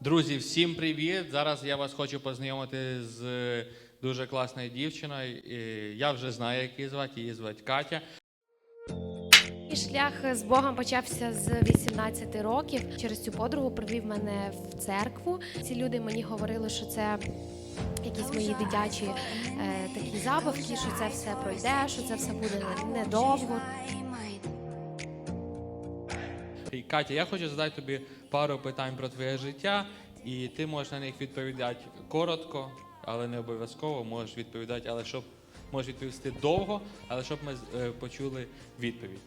Друзі, всім привіт! Зараз я вас хочу познайомити з дуже класною дівчиною. Я вже знаю, як її звати. Її звати Катя. Мій шлях з Богом почався з 18 років. Через цю подругу привів мене в церкву. Ці люди мені говорили, що це якісь мої дитячі е, такі забавки, що це все пройде, що це все буде недовго. І Катя, я хочу задати тобі пару питань про твоє життя, і ти можеш на них відповідати коротко, але не обов'язково. Можеш відповідати, але щоб можеш відповісти довго, але щоб ми е, почули відповідь.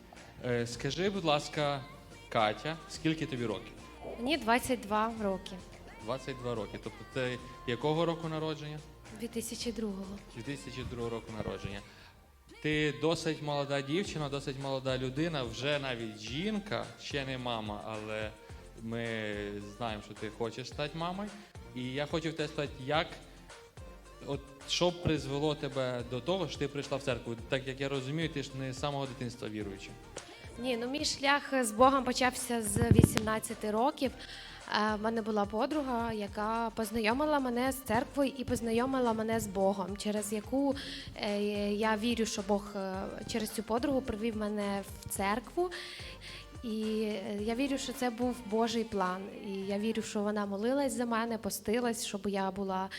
Е, Скажи, будь ласка, Катя, скільки тобі років? Мені 22 роки. 22 роки. Тобто ти якого року народження? 2002-го. 2002 року народження. Ти досить молода дівчина, досить молода людина, вже навіть жінка, ще не мама, але ми знаємо, що ти хочеш стати мамою. І я хочу в тебе спитати, як от що призвело тебе до того, що ти прийшла в церкву? Так як я розумію, ти ж не з самого дитинства віруюча. Ні, ну мій шлях з Богом почався з 18 років. Е, В мене була подруга, яка познайомила мене з церквою і познайомила мене з Богом, через яку е, я вірю, що Бог е, через цю подругу привів мене в церкву. І е, я вірю, що це був Божий план. І я вірю, що вона молилась за мене, постилась, щоб я була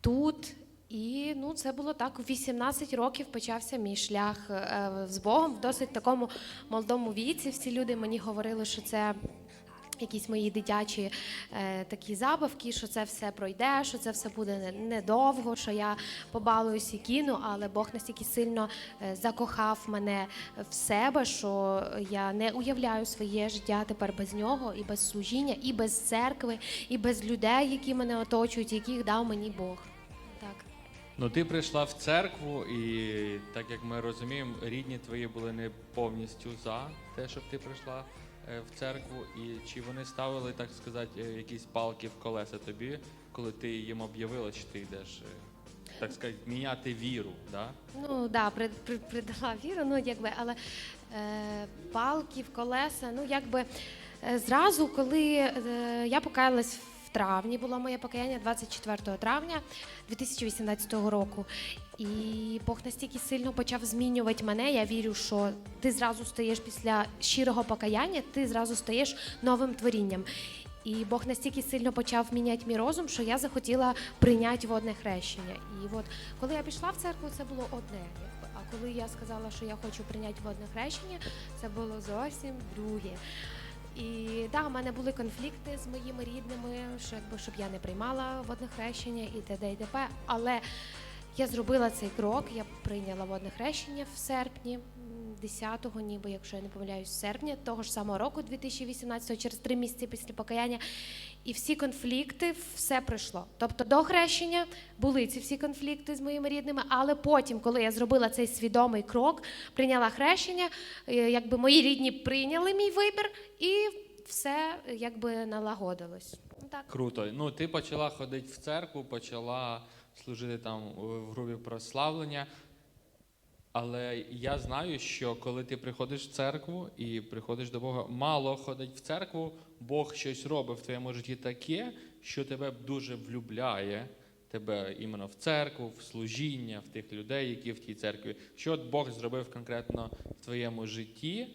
тут. І ну, це було так. У 18 років почався мій шлях е, з Богом в досить такому молодому віці. Всі люди мені говорили, що це. Якісь мої дитячі е, такі забавки, що це все пройде, що це все буде недовго, що я побалуюсь і кину, але Бог настільки сильно е, закохав мене в себе, що я не уявляю своє життя тепер без нього, і без служіння, і без церкви, і без людей, які мене оточують, яких дав мені Бог. Ну, ти прийшла в церкву, і так як ми розуміємо, рідні твої були не повністю за те, щоб ти прийшла е, в церкву. І чи вони ставили, так сказати, е, якісь палки в колеса тобі, коли ти їм об'явила, що ти йдеш, е, так сказати, міняти віру, да? Ну да, при, при, придала віру, ну якби, але е, палки в колеса, ну якби зразу, коли я покаялась в травні, було моє покаяння 24 травня 2018 року. І Бог настільки сильно почав змінювати мене. Я вірю, що ти зразу стаєш після щирого покаяння, ти зразу стаєш новим творінням. І Бог настільки сильно почав міняти мій розум, що я захотіла прийняти водне хрещення. І от коли я пішла в церкву, це було одне. А коли я сказала, що я хочу прийняти водне хрещення, це було зовсім друге. І да, в мене були конфлікти з моїми рідними, що якби щоб я не приймала водне хрещення і т.д. і т.п. Але я зробила цей крок, я прийняла водне хрещення в серпні, м, 10-го, ніби, якщо я не помиляюсь, серпня того ж самого року, 2018-го, через три місяці після покаяння. І всі конфлікти, все пройшло. Тобто до хрещення були ці всі конфлікти з моїми рідними, але потім, коли я зробила цей свідомий крок, прийняла хрещення, е, якби мої рідні прийняли мій вибір, і все якби налагодилось. Ну, Так. Круто. Ну, ти почала ходити в церкву, почала служити там е, в групі прославлення. Але я знаю, що коли ти приходиш в церкву і приходиш до Бога, мало ходить в церкву, Бог щось робить в твоєму житті таке, що тебе дуже влюбляє, тебе іменно в церкву, в служіння, в тих людей, які в тій церкві. Що от Бог зробив конкретно в твоєму житті,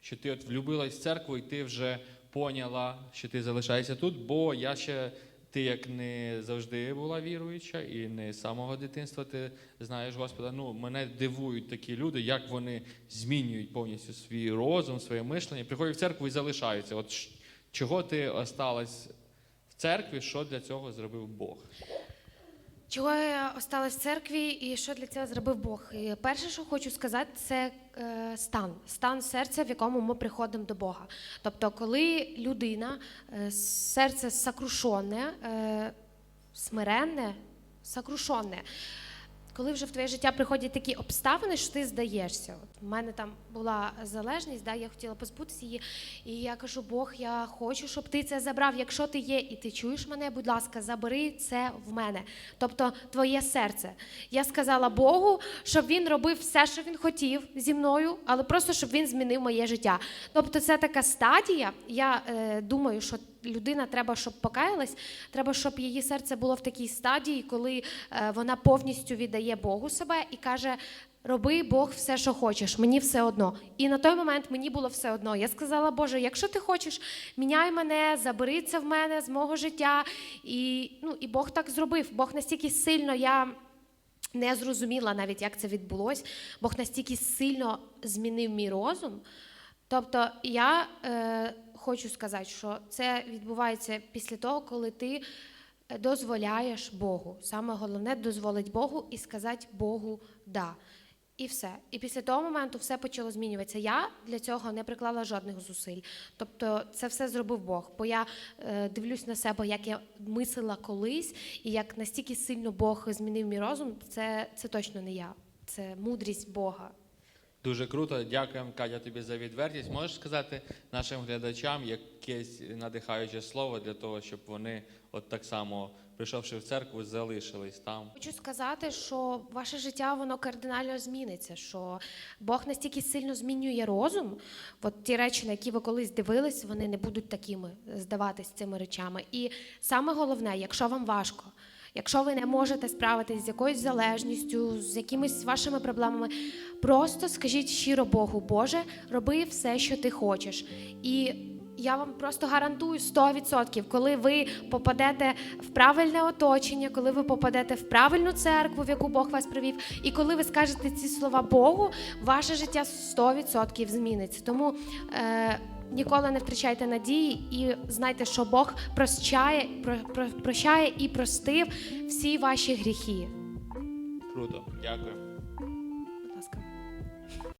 що ти от влюбилась в церкву, і ти вже поняла, що ти залишаєшся тут, бо я ще. Ти як не завжди була віруюча, і не з самого дитинства ти знаєш Господа. Ну мене дивують такі люди, як вони змінюють повністю свій розум, своє мишлення, приходять в церкву і залишаються. От чого ти осталась в церкві, що для цього зробив Бог? Чого я осталась в церкві і що для цього зробив Бог? І перше, що хочу сказати, це е, стан, стан серця, в якому ми приходимо до Бога. Тобто, коли людина, е, серце сокрушене, е, смиренне, сокрушене. Коли вже в твоє життя приходять такі обставини, що ти здаєшся. От в мене там була залежність, да, я хотіла позбутися її. І я кажу: Бог, я хочу, щоб ти це забрав. Якщо ти є, і ти чуєш мене, будь ласка, забери це в мене. Тобто твоє серце. Я сказала Богу, щоб він робив все, що він хотів зі мною, але просто щоб він змінив моє життя. Тобто, це така стадія. Я е, думаю, що людина треба, щоб покаялась, треба, щоб її серце було в такій стадії, коли е, вона повністю віддає Богу себе і каже. Роби Бог все, що хочеш, мені все одно. І на той момент мені було все одно. Я сказала, Боже, якщо ти хочеш, міняй мене, забери це в мене з мого життя. І, ну, і Бог так зробив. Бог настільки сильно я не зрозуміла навіть, як це відбулось. Бог настільки сильно змінив мій розум. Тобто, я е, хочу сказати, що це відбувається після того, коли ти е, дозволяєш Богу. Саме головне дозволить Богу і сказати Богу да. І все. І після того моменту все почало змінюватися. Я для цього не приклала жодних зусиль. Тобто, це все зробив Бог. Бо я е, дивлюсь на себе, як я мислила колись, і як настільки сильно Бог змінив мій розум, це, це точно не я. Це мудрість Бога. Дуже круто. Дякуємо, Катя, тобі за відвертість. Можеш сказати нашим глядачам якесь надихаюче слово для того, щоб вони, от так само, прийшовши в церкву, залишились там. Хочу сказати, що ваше життя воно кардинально зміниться. Що Бог настільки сильно змінює розум. От ті речі, на які ви колись дивились, вони не будуть такими здаватись цими речами. І саме головне, якщо вам важко. Якщо ви не можете справитись з якоюсь залежністю, з якимись вашими проблемами, просто скажіть щиро Богу, Боже, роби все, що ти хочеш. І я вам просто гарантую 100%, коли ви попадете в правильне оточення, коли ви попадете в правильну церкву, в яку Бог вас привів, і коли ви скажете ці слова Богу, ваше життя 100% зміниться. Тому е, ніколи не втрачайте надії і знайте, що Бог прощає, про, про, прощає і простив всі ваші гріхи. Круто, дякую.